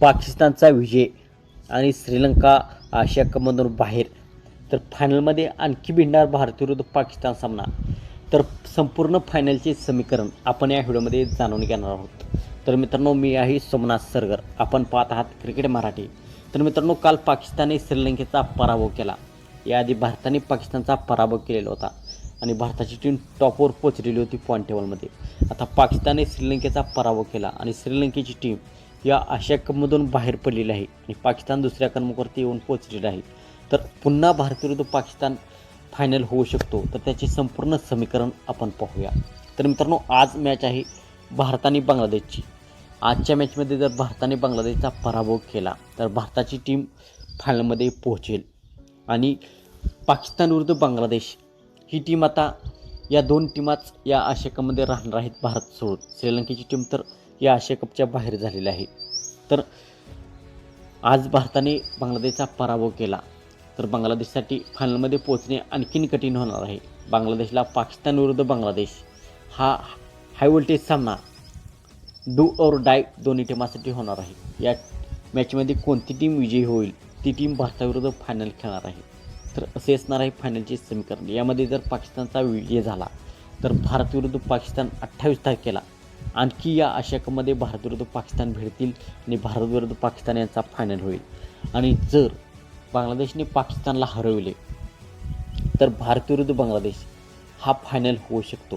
पाकिस्तानचा विजय आणि श्रीलंका आशिया कपमधून बाहेर. तर फायनलमध्ये आणखी भिडणार भारत विरुद्ध पाकिस्तान सामना. तर संपूर्ण फायनलचे समीकरण आपण या व्हिडिओमध्ये जाणून घेणार आहोत. तर मित्रांनो मी आहे सोमनाथ सरगर. आपण पाहत आहात क्रिकेट मराठी. तर मित्रांनो काल पाकिस्तानने श्रीलंकेचा पराभव केला. याआधी भारताने पाकिस्तानचा पराभव केलेला होता आणि भारताची टीम टॉपवर पोचलेली होती पॉईंट टेबलमध्ये आता पाकिस्तानने श्रीलंकेचा पराभव केला आणि श्रीलंकेची टीम या आशिया कपमधून बाहेर पडलेली आहे आणि पाकिस्तान दुसऱ्या क्रमांकावरती येऊन पोचलेला आहे. तर पुन्हा भारत विरुद्ध पाकिस्तान फायनल होऊ शकतो. तर त्याचे संपूर्ण समीकरण आपण पाहूया. तर मित्रांनो आज मॅच आहे भारत आणि बांगलादेशची. आजच्या मॅचमध्ये जर भारताने बांगलादेशचा पराभव केला तर भारताची टीम फायनलमध्ये पोहोचेल. आणि पाकिस्तानविरुद्ध बांगलादेश ही टीम आता या दोन टीमाच या आशियाकमध्ये राहणार आहेत भारत सोडून. श्रीलंकेची टीम तर या आशिया कपच्या बाहेर झालेले आहे. तर आज भारताने बांगलादेशचा पराभव केला. तर बांगलादेशसाठी फायनलमध्ये पोहोचणे आणखीन कठीण होणार आहे. बांगलादेशला पाकिस्तान विरुद्ध बांगलादेश हा हाय व्होल्टेज सामना डू और डाय दोन्ही टीमासाठी होणार आहे. या मॅचमध्ये कोणती टीम विजयी होईल ती टीम भारताविरुद्ध फायनल खेळणार आहे. तर असे असणार आहे फायनलचे समीकरण. यामध्ये जर पाकिस्तानचा विजय झाला तर भारत विरुद्ध पाकिस्तान अठ्ठावीस तारखेला आणखी या आशियाकमध्ये भारत विरुद्ध पाकिस्तान भेटतील आणि भारत विरुद्ध पाकिस्तान यांचा फायनल होईल. आणि जर बांगलादेशने पाकिस्तानला हरवले तर भारत विरुद्ध बांगलादेश हा फायनल होऊ शकतो.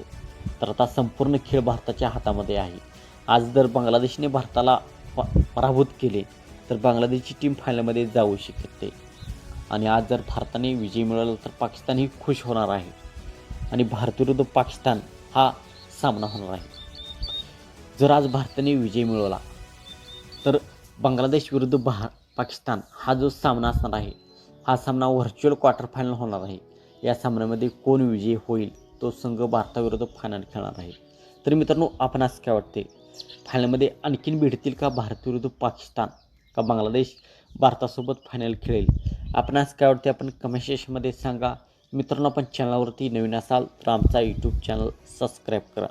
तर आता संपूर्ण खेळ भारताच्या हातामध्ये आहे. आज जर बांगलादेशने भारताला प- पराभूत केले तर बांगलादेशची टीम फायनलमध्ये जाऊ शकते. आणि आज जर भारताने विजय मिळवला तर पाकिस्तानही खुश होणार आहे. आणि भारतविरुद्ध पाकिस्तान हा सामना होणार आहे. जर आज भारताने विजय मिळवला तर बांगलादेश विरुद्ध भा पाकिस्तान हा जो सामना असणार आहे हा सामना व्हर्च्युअल क्वार्टर फायनल होणार आहे. या सामन्यामध्ये कोण विजयी होईल तो संघ भारताविरुद्ध फायनल खेळणार आहे. तर मित्रांनो आपणास काय वाटते? फायनलमध्ये आणखीन भेटतील का भारताविरुद्ध पाकिस्तान? का बांगलादेश भारतासोबत फायनल खेळेल? आपणास काय वाटते? आपण कमेंट सेशनमध्ये सांगा. मित्रांनो आपण चॅनलवरती नवीन असाल तर आमचा यूट्यूब चॅनल सबस्क्राईब करा.